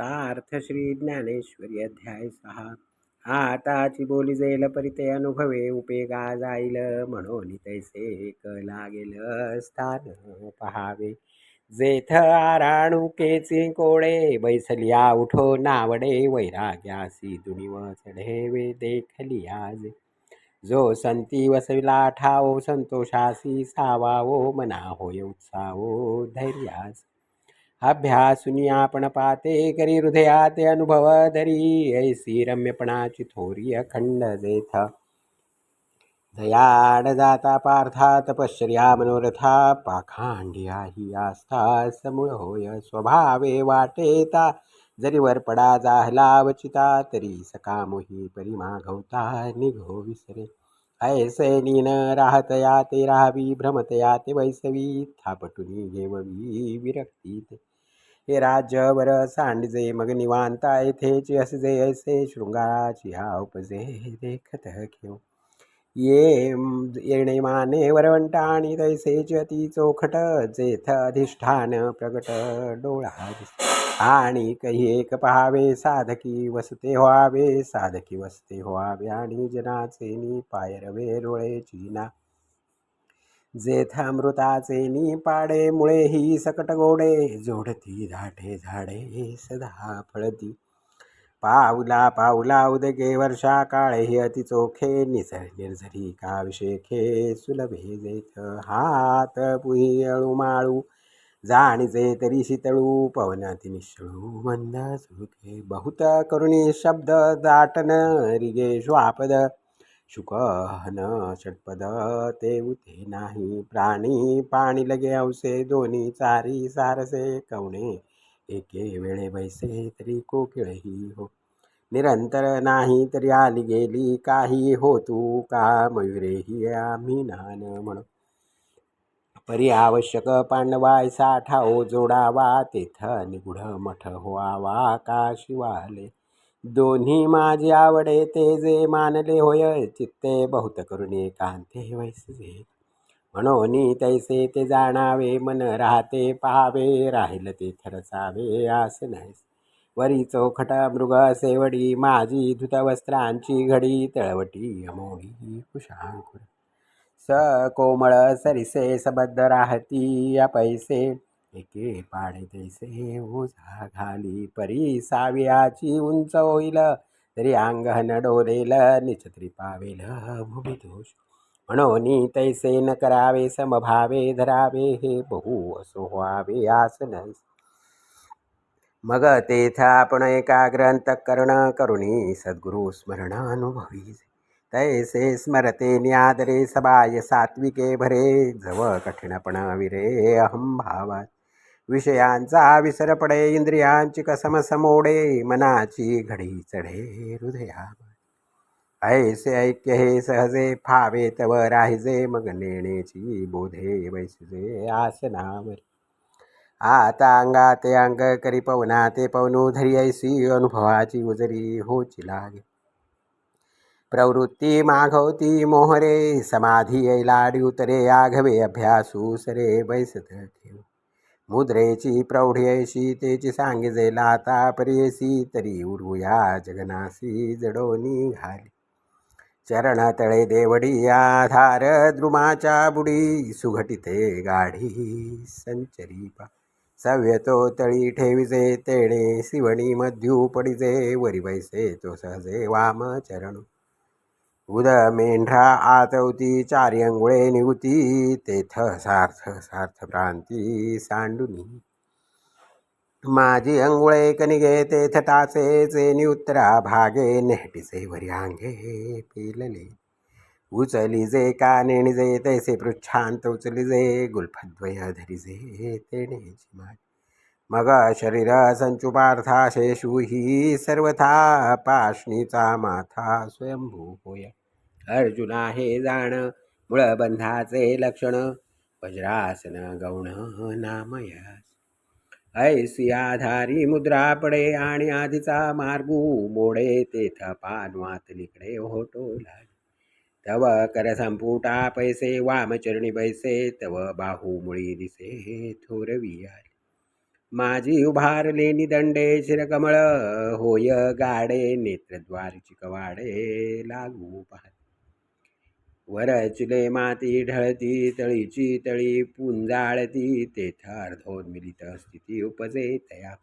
सार्थ श्री ज्ञानेश्वरी अध्याय सहा. आताची बोली जाईल परिते अनुभवे उपेगा जाईल म्हणून तैसे एक लागेल स्थान पहावे. जेथ आराणुकेचे कोळे बैसलिया उठो नावडे वैराग्यासी दुनिव चढेवे देखली आज. जो संती वसविला ठावो संतोषासी सावावो मना होय उत्साहो धैर्यास. अभ्यासुनी आपण पाते करी हृदयात अनुभव धरी ऐसी रम्यपणाची थोरी अखंड जेथ दयाड जाता पार्था तपश्चर्या मनोरथा पाखांडिया ही आस्था समूळ होय स्वभावे वाटेता जरी वर पडा जाहला वचिता तरी सकामोही परिमाघवता निघो विसरे। ऐसे नीन राहतया ते राहावी भ्रमतया ते वैसवी थापटुनी घेववी विरक्ती ते हे राज्यवर सांडजे मग निवांता येथेची असजे ऐसे शृंगाराची हा उपजे देखत घेऊ. ये येणे माने वरवंटा आणि तैसेच ती चोखट जेथ अधिष्ठान प्रगट डोळा आणि काही एक पहावे साधकी वसते व्हावे साधकी वसते व्हावे आणि जनाचे नि पायरवे रोळे चिना. जेथामृताचे नी पाडे मुळे ही सकट गोडे जोडती धाटे झाडे सदा फळती. पाऊला पाऊला उदके वर्षा काळे ही अति चोखे. निसर निर्झरी काविषेखे सुलभे जेथ हात पुही अळू माळू. जाणीचे तरी शीतळू पवनाती निश्चळू. मंद सुखे बहुत करुणी शब्द दाटन रिगे श्वापद. शुकहन षटपद ते उते नाही. प्राणी पाणी लगे औसे दोन्ही चारी सारसे कवणे. एके वेळे बैसे तरी कोकिळही हो. निरंतर नाही तरी आली गेली काही हो तू का मयुरेही आम्ही नान म्हण. परी आवश्यक पांडवाय साठाओ जोडावा तेथ निगुढ मठ होआवा का शिवाले? दोन्ही माझी आवडे ते जे मानले होय. चित्ते बहुत करुणे कांते वैसे म्हणून तैसे ते जाणावे मन राहते पाहावे राहील ते थरसावे आस नाही वरी चौखट मृग सेवडी माझी धुत वस्त्रांची घडी तळवटी अमोडी कुशांकुर. स कोमळ सरिसे सबद्ध राहती या पैसे. एके पाडे तैसे ओझा घाली परी सावियाची उंच होईल. तरी अंगहन डोलेल निचत्री पावेल भूमी दोष. म्हणून तैसे न करावे समभावे धरावे हे बहु असो व्हावे आसन मग तेथ आपण एकाग्रंत कर्ण करुणी सद्गुरु स्मरण अनुभवी. तैसे स्मरते न्यादरे सबाय सात्विके भरे जव कठीणपण विरे अहम भावात. विषयांचा विसर पडे इंद्रियांची कसम समोडे मनाची घडी चढे हृदया ऐसे ऐक्य हे सहजे फावे तव राहिजे मग नेणेची बोधे वैसजे आसनावर. आता अंगाते अंग करी पवना ते पवनू धरी ऐसी अनुभवाची उजरी होची लागे. प्रवृत्ती माघवती मोहरे समाधी ऐलाडी उतरे आघवे अभ्यासू सरे बैसत ठेव. मुद्रेची प्रौढयशी ऐशी तेची सांगिजे लाता परियसी तरी उरुया जगनासी जडोनी घाली. चरण तळे देवडी आधार द्रुमाच्या बुडी सुघटिते गाढी संचरी पा. सव्यतो तळी ठेविजे तेणे शिवणी मध्यू पडिजे वरी वैसे तो सहजे वाम चरण उद मेंढ्रा आतवती चारी अंगुळे निवती तेथ सार्थ सार्थ प्रांती सांडुनी. माझी अंगुळे कनिगे तेथ टाचेचे निउत्तरा भागे नेहटीचे वरी अंगे पिलले. उचलिजे का नेणिजे तैसे पृच्छांत उचलिजे गुल्फद्वय धरिजे तेणे मग शरीर संचुपार्था शेषू ही सर्वथा पाशणीचा माथा स्वयंभू होय. अर्जुना हे जाण मुळबंधाचे लक्षण. वज्रासन गौण नामयास ऐसी आधारी मुद्रा पडे आणि आधीचा मार्गू मोडे तेथ पानवात लिकडे होतो लागे तव कर संपुटा पैसे वामचरणी बैसे तव बाहू मुळी दिसे थोरवी आले माझी उभारले निदंडे शिरकमळ होय गाडे नेत्रद्वारची कवाडे लागू पाहत. वरचले माती ढळती तळीची तळी पुंजाळती तेथ अर्धोन्मिलित स्थिती उपजे तया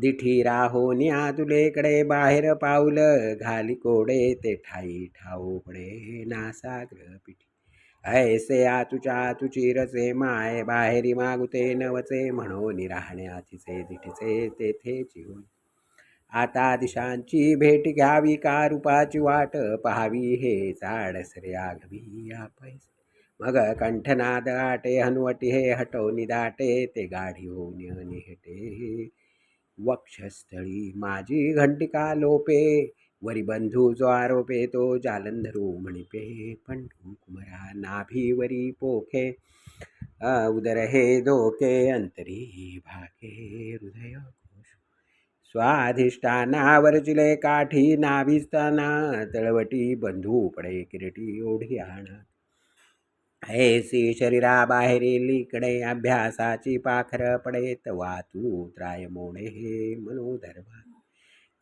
दिठी राहोनी आतुलेकडे बाहेर पाऊल घाली कोडे ते ठाई ठाऊ पडे नासाग्र पिठी. ऐसे आतुच्या आतुची रचे माय बाहेरी मागुते नवचे म्हणून राहण्या तिचे दिठीचे तेथे जीवन आता दिशांची भेट घ्यावी का रूपाची वाट पहावी हे चाडसरे आघवी पैसे मग कंठनाद आटे हनुवटी हे हटवनी दाटे ते गाढी होऊन निहटे. वक्षस्थळी माझी घंटिका लोपे वरी बंधू जो आरोपे तो जालंधरू म्हणिपे. पंडू कुमरा नाभीवरी पोखे उदर हे दोके अंतरी भाके हृदय स्वाधिष्ठानावरचिले काठी नाभिस्ताना तळवटी बंधू पडे किरटी ओढी आणा. ऐसी शरीरा बाहेरील इकडे अभ्यासाची पाखर पडे वातू त्राय मोडे हे मनोधर्मा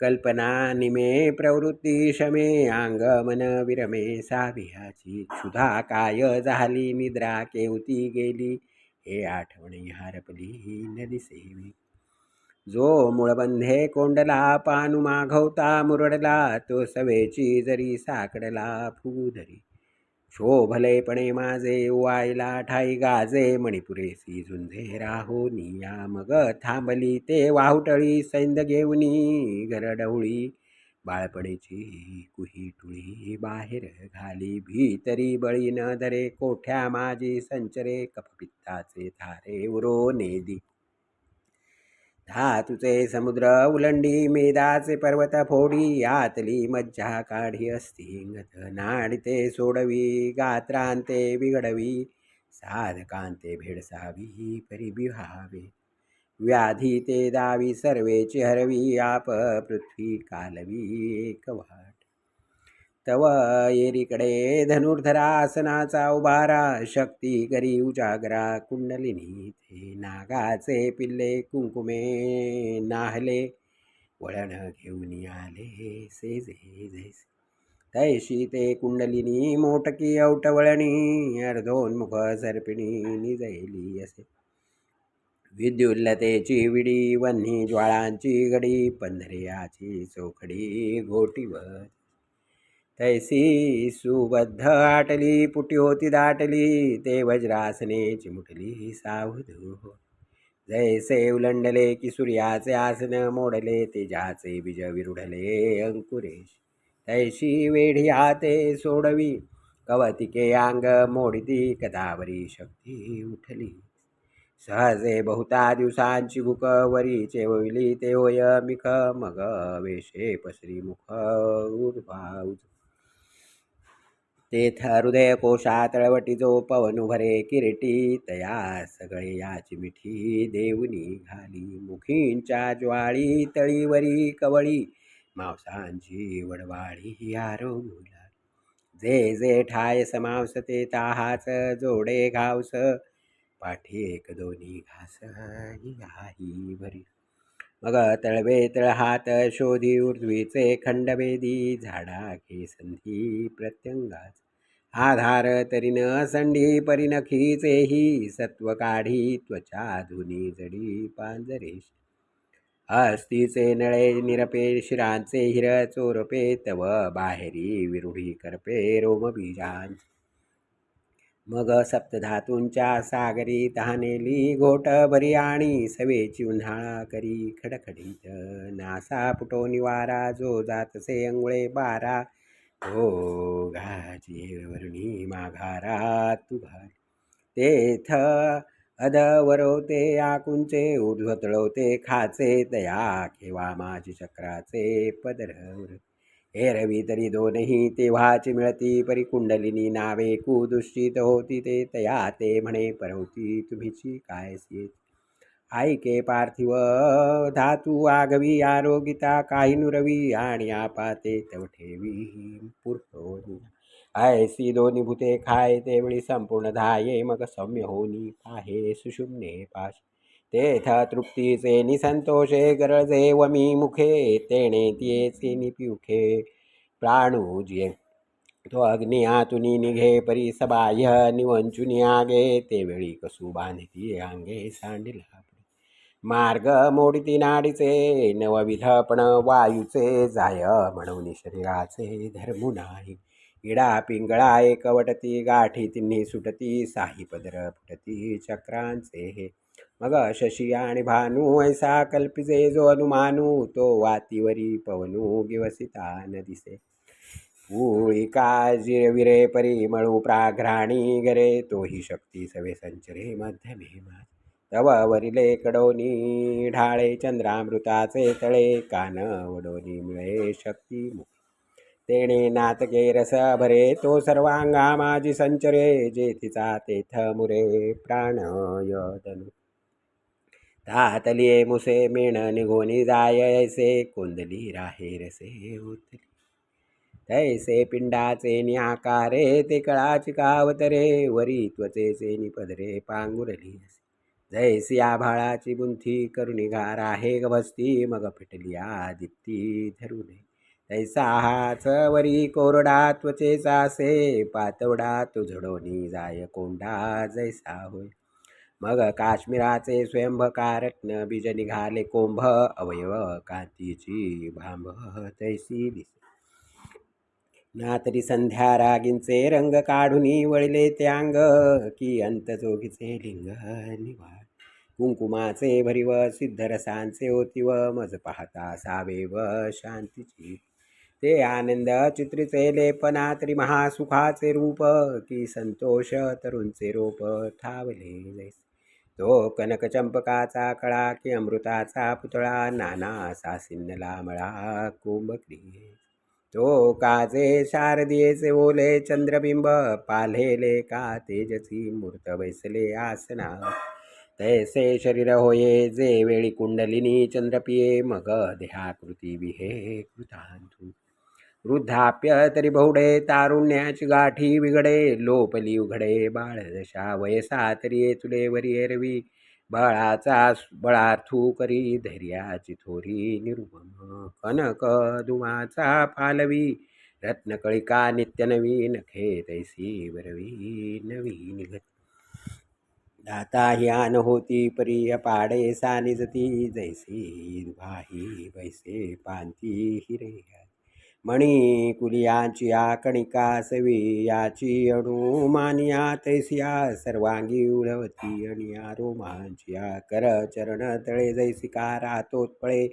कल्पना निमे प्रवृत्ती शमे अंग मन विरमे साभियाची. क्षुधा काय झाली निद्रा केवती गेली हे आठवणी हारपली नदी सेवी. जो मुळबंधे कोंडला पानु माघवता मुरडला तो सवेची जरी साकडला फुगुधरी. शोभलेपणे माझे वायला ठाई गाजे मणिपुरेसी झुंझे राहो निया मग थांबली ते वाहुटळी सैंद घेऊनी घरडवळी बाळपणीची कुही टुळी बाहेर घाली भीतरी बळी न धरे कोठ्या माझी संचरे कफपित्ताचे थारे उरो नेदी धातुचे समुद्र उलंडी मेदाचे पर्वत फोडी आतली मज्जा काढी अस्थिंगत नाडिते सोडवी गात्रांते बिघडवी साधकांते भेडसावी परिबिहावे व्याधी ते दावी सर्वेची हरवी आप पृथ्वी कालवी एकवाट तव येरीकडे धनुर्धरासनाचा उभारा शक्ती करी उजागरा कुंडलिनी ते नागाचे पिल्ले कुंकुमे नाहले वळण घेऊन आले से जे जैसे. तैशी ते कुंडलिनी मोटकी औटवळणी अर्धोन्मुख सर्पिणी निजैली असे. विद्युल्लतेची विडी वन्ही ज्वाळांची गडी पंधरेयाची चोखडी घोटीवर तैसी सुबद्ध आटली पुटी होती दाटली ते वज्रासने चिमुटली सावध हो. जैसे उलंडले की सूर्याचे आसन मोडले तेजाचे बीज विरुढले अंकुरेश. तैशी वेढी हाते सोडवी कवतिके अंग मोडिती कदावरी शक्ती उठली. सहजे बहुता दिवसांची भूक वरी चेवली ते होय मिख मग वेशे पसरी मुख उर्भाऊज. तेथ हृदयकोशा तळवटी जो पवन भरे किरीटी. तया सगळे याची मिठी देवनी घाली. मुखींच्या ज्वाळी तळीवरी कवळी. मांसांची वडवाळी आरोग्य जे जे ठाय समावस ते ताहाच जोडे घावस पाठी एक दोन्ही घास ही भरी. मग तळवे तळ हात शोधी उर्ध्वीचे खंडवेदी झाडा घे संधी प्रत्यंगाच. आधार तरीन न संडी सत्व काढी त्वचा धुनी जडी पांजरेश अस्तीचे नळे निरपे शिरांचे हिर चोरपे तव बाहेरी विरुढी करपे रोमबीजांचे. मग सप्तधातूंच्या सागरी तहानेली घोट बरी आणि सवेची उन्हाळा करी खडखडीत. नासा पुटो निवारा जो जातसे अंगुळे बारा हो घाची वर्णी माघारा तुघार तेथ अधवरवते आकुंचे उध्वतळवते खाचे तया खेवा माझी चक्राचे पदरवर. एरवी तरी दोनही तेव्हाची मिळती परी कुंडलिनी नावे कुदुष्टित होती ते तया ते म्हणे परवती तुम्हीची काय येत ऐके पार्थिव धातू आगवी आरोगिता काही नुरवी आणि आपाते तव ठेवी. ऐसी दोन्ही भूते खाय तेवळी संपूर्ण धाये मग सौम्य होनी पाहे सुषुम्ने पाश. तेथ तृप्तीचे निसंतोषे गरजे वमी मुखे तेणे तियेचे निपिउखे प्राणूजे तो अग्नी आतुनी निघे परी सबाह्य निवंचुनी आगे ते वेळी कसू बांधती अंगे सांडिला. मार्ग मोडिती नाडीचे नवविधपण वायूचे जाय म्हणून शरीराचे धर्मू नाही. इडा पिंगळा एकवटती गाठी तिन्ही सुटती साही पदर फुटती चक्रांचे. हे मग शशी आणि भानू ऐसा कल्पिजे जो अनुमानू तो वातीवरी पवनू गिवसिता न दिसे का जिरविरे परिमळू प्राघ्राणी गरे तोही शक्ती सवे संचरे मध्यमे तवावरिले तव कडोनी ढाळे चंद्रामृताचे तळे कान वडोनी मिळे शक्ती तेणे नातके रस भरे तो सर्वांगा माझी संचरे जेथिचा तेथ मुरे प्राणयदनु तातलिये मुसे मेण निघोनी जायसे कोंदली राहे रसे होतली तैसे पिंडाचे निआकारे ते कळाची कावतरे वरी त्वचेचे निपदरे पांगुरली जैसिया भाळाची आभाळाची बुंथी करुणी गार आहे गभस्ती मग फिटली दिप्ती धरुणे. तैसा हाच वरी कोरडा त्वचेचा असे पातवडा तो झडोनी जाय कोंडा जैसा होय. मग काश्मीराचे स्वयंभकारत्न बीज निघाले कोंभ अवयव कांतीची भांब तैसी दिसे. ना तरी संध्या रागींचे रंग काढुनी वळले ते अंग की अंत जोगीचे लिंग निवाड कुंकुमाचे भरिव सिद्धरसांचे होती व मज पाहता सावे व शांतीची. ते आनंद चित्रीचे लेपना तरी महासुखाचे रूप की संतोष तरुणचे रोप ठावले जैसे तो कनक चंपकाचा कळा की अमृताचा पुतळा नाना सासिन्नला मळा कुंभक्रिये. तो काजे शारदीयेचे ओले चंद्रबिंब पालेले का तेजसी मूर्त बैसले आसना। तैसे शरीर होये जे वेळी कुंडलिनी चंद्रपिये मग देहाकृती विहे कृतांतू। वृद्धाप्य तरी बहुडे तारुण्याची गाठी बिघडे लोपली उघडे बाळदशा वयसा तरी तुले वरी एरवी। बळाचा बळार्थू करी धैर्याची थोरी निरुपम कनक दुमाचा फालवी रत्नकळिका नित्य नवीन नखे तैसी वरवी नवी निघत दाता ह्यान होती परी पाडे सानिजती जैसी भाही बैसे पांती हिरे. मणी कुलियाची या कणिका सवी याची अणू मानिया तैसिया सर्वांगी उडवती आणि या रोमांचिया कर चरण तळे जैसिका रातोत पळे